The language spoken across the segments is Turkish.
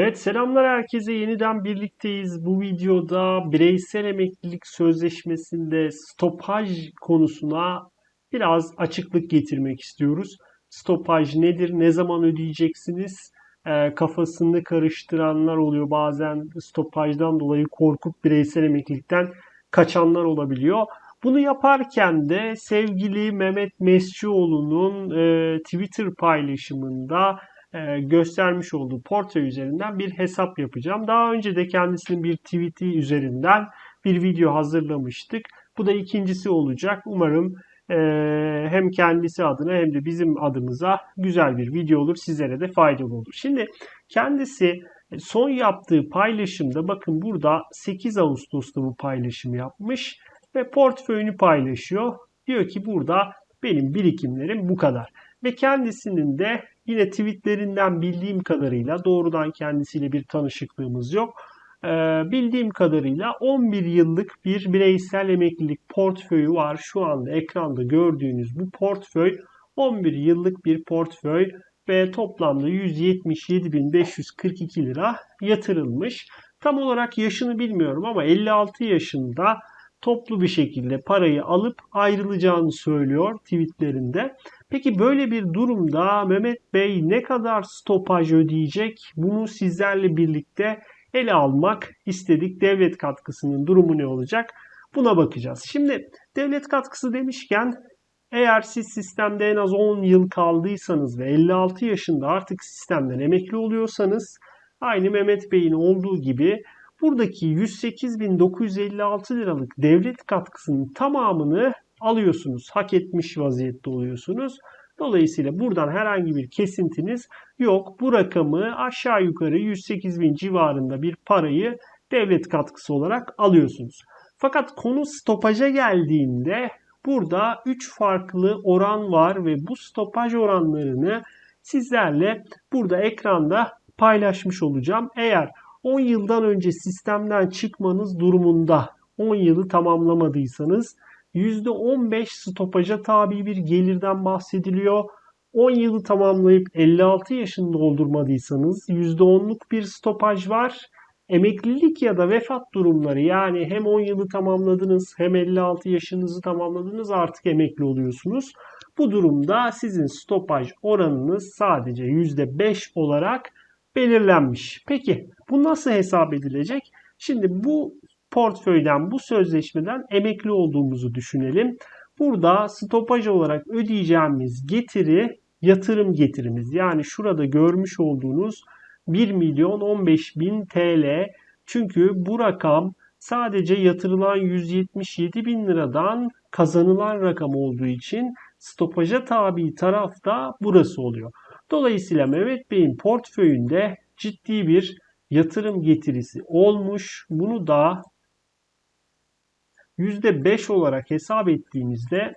Evet selamlar herkese yeniden birlikteyiz. Bu videoda bireysel emeklilik sözleşmesinde stopaj konusuna biraz açıklık getirmek istiyoruz. Stopaj nedir? Ne zaman ödeyeceksiniz? E, kafasını karıştıranlar oluyor. Bazen stopajdan dolayı korkup bireysel emeklilikten kaçanlar olabiliyor. Bunu yaparken de sevgili Mehmet Mescioğlu'nun e, Twitter paylaşımında göstermiş olduğu portre üzerinden bir hesap yapacağım. Daha önce de kendisinin bir tweet'i üzerinden bir video hazırlamıştık. Bu da ikincisi olacak. Umarım e, hem kendisi adına hem de bizim adımıza güzel bir video olur. Sizlere de faydalı olur. Şimdi kendisi son yaptığı paylaşımda bakın burada 8 Ağustos'ta bu paylaşımı yapmış ve portföyünü paylaşıyor. Diyor ki burada benim birikimlerim bu kadar. Ve kendisinin de yine tweetlerinden bildiğim kadarıyla doğrudan kendisiyle bir tanışıklığımız yok. Ee, bildiğim kadarıyla 11 yıllık bir bireysel emeklilik portföyü var. Şu anda ekranda gördüğünüz bu portföy 11 yıllık bir portföy ve toplamda 177.542 lira yatırılmış. Tam olarak yaşını bilmiyorum ama 56 yaşında toplu bir şekilde parayı alıp ayrılacağını söylüyor tweetlerinde. Peki böyle bir durumda Mehmet Bey ne kadar stopaj ödeyecek? Bunu sizlerle birlikte ele almak istedik. Devlet katkısının durumu ne olacak? Buna bakacağız. Şimdi devlet katkısı demişken eğer siz sistemde en az 10 yıl kaldıysanız ve 56 yaşında artık sistemden emekli oluyorsanız aynı Mehmet Bey'in olduğu gibi buradaki 108.956 liralık devlet katkısının tamamını alıyorsunuz. Hak etmiş vaziyette oluyorsunuz. Dolayısıyla buradan herhangi bir kesintiniz yok. Bu rakamı aşağı yukarı 108 bin civarında bir parayı devlet katkısı olarak alıyorsunuz. Fakat konu stopaja geldiğinde burada 3 farklı oran var ve bu stopaj oranlarını sizlerle burada ekranda paylaşmış olacağım. Eğer 10 yıldan önce sistemden çıkmanız durumunda 10 yılı tamamlamadıysanız %15 stopaja tabi bir gelirden bahsediliyor. 10 yılı tamamlayıp 56 yaşını doldurmadıysanız %10'luk bir stopaj var. Emeklilik ya da vefat durumları yani hem 10 yılı tamamladınız hem 56 yaşınızı tamamladınız artık emekli oluyorsunuz. Bu durumda sizin stopaj oranınız sadece %5 olarak belirlenmiş. Peki bu nasıl hesap edilecek? Şimdi bu portföyden, bu sözleşmeden emekli olduğumuzu düşünelim. Burada stopaj olarak ödeyeceğimiz getiri yatırım getirimiz. Yani şurada görmüş olduğunuz 1 milyon 15 bin TL. Çünkü bu rakam sadece yatırılan 177 bin liradan kazanılan rakam olduğu için stopaja tabi taraf da burası oluyor. Dolayısıyla Mehmet Bey'in portföyünde ciddi bir yatırım getirisi olmuş. Bunu da %5 olarak hesap ettiğimizde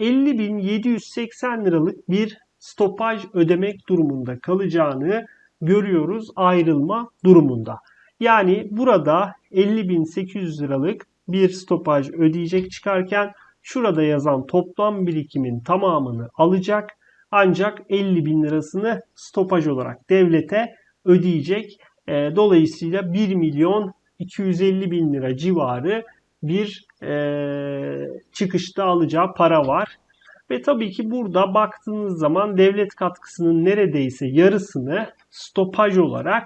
50.780 liralık bir stopaj ödemek durumunda kalacağını görüyoruz ayrılma durumunda. Yani burada 50.800 liralık bir stopaj ödeyecek çıkarken şurada yazan toplam birikimin tamamını alacak ancak 50 bin lirasını stopaj olarak devlete ödeyecek. Dolayısıyla 1 milyon 250 bin lira civarı bir e, çıkışta alacağı para var. Ve tabii ki burada baktığınız zaman devlet katkısının neredeyse yarısını stopaj olarak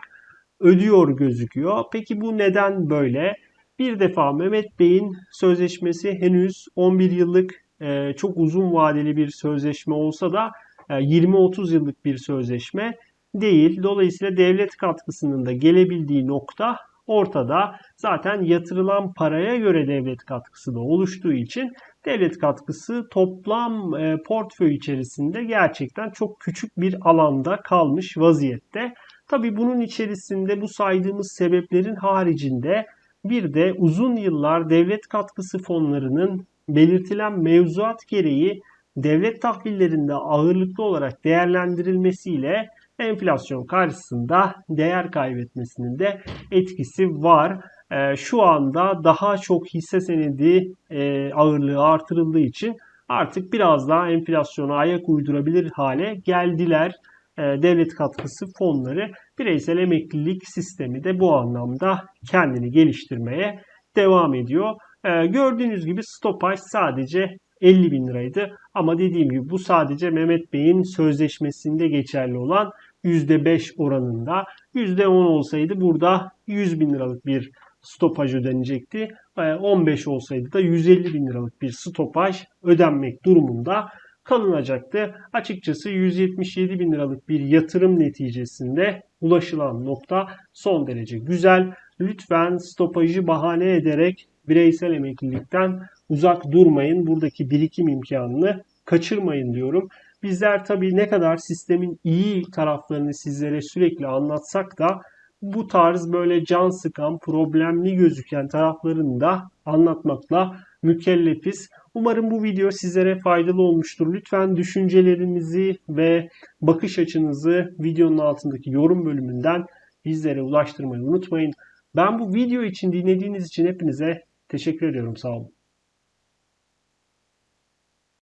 ödüyor gözüküyor. Peki bu neden böyle? Bir defa Mehmet Bey'in sözleşmesi henüz 11 yıllık e, çok uzun vadeli bir sözleşme olsa da e, 20-30 yıllık bir sözleşme değil. Dolayısıyla devlet katkısının da gelebildiği nokta ortada. Zaten yatırılan paraya göre devlet katkısı da oluştuğu için devlet katkısı toplam e, portföy içerisinde gerçekten çok küçük bir alanda kalmış vaziyette. Tabi bunun içerisinde bu saydığımız sebeplerin haricinde bir de uzun yıllar devlet katkısı fonlarının belirtilen mevzuat gereği devlet tahvillerinde ağırlıklı olarak değerlendirilmesiyle enflasyon karşısında değer kaybetmesinin de etkisi var. E, şu anda daha çok hisse senedi e, ağırlığı artırıldığı için artık biraz daha enflasyona ayak uydurabilir hale geldiler. e, devlet katkısı fonları bireysel emeklilik sistemi de bu anlamda kendini geliştirmeye devam ediyor. E, gördüğünüz gibi stopaj sadece 50 bin liraydı. Ama dediğim gibi bu sadece Mehmet Bey'in sözleşmesinde geçerli olan %5 oranında. %10 olsaydı burada 100 bin liralık bir stopaj ödenecekti. 15 ee, olsaydı da 150 bin liralık bir stopaj ödenmek durumunda kalınacaktı. Açıkçası 177 bin liralık bir yatırım neticesinde ulaşılan nokta son derece güzel. Lütfen stopajı bahane ederek bireysel emeklilikten uzak durmayın. Buradaki birikim imkanını kaçırmayın diyorum. Bizler tabii ne kadar sistemin iyi taraflarını sizlere sürekli anlatsak da bu tarz böyle can sıkan, problemli gözüken taraflarını da anlatmakla mükellefiz. Umarım bu video sizlere faydalı olmuştur. Lütfen düşüncelerinizi ve bakış açınızı videonun altındaki yorum bölümünden bizlere ulaştırmayı unutmayın. Ben bu video için dinlediğiniz için hepinize teşekkür ediyorum. Sağ olun.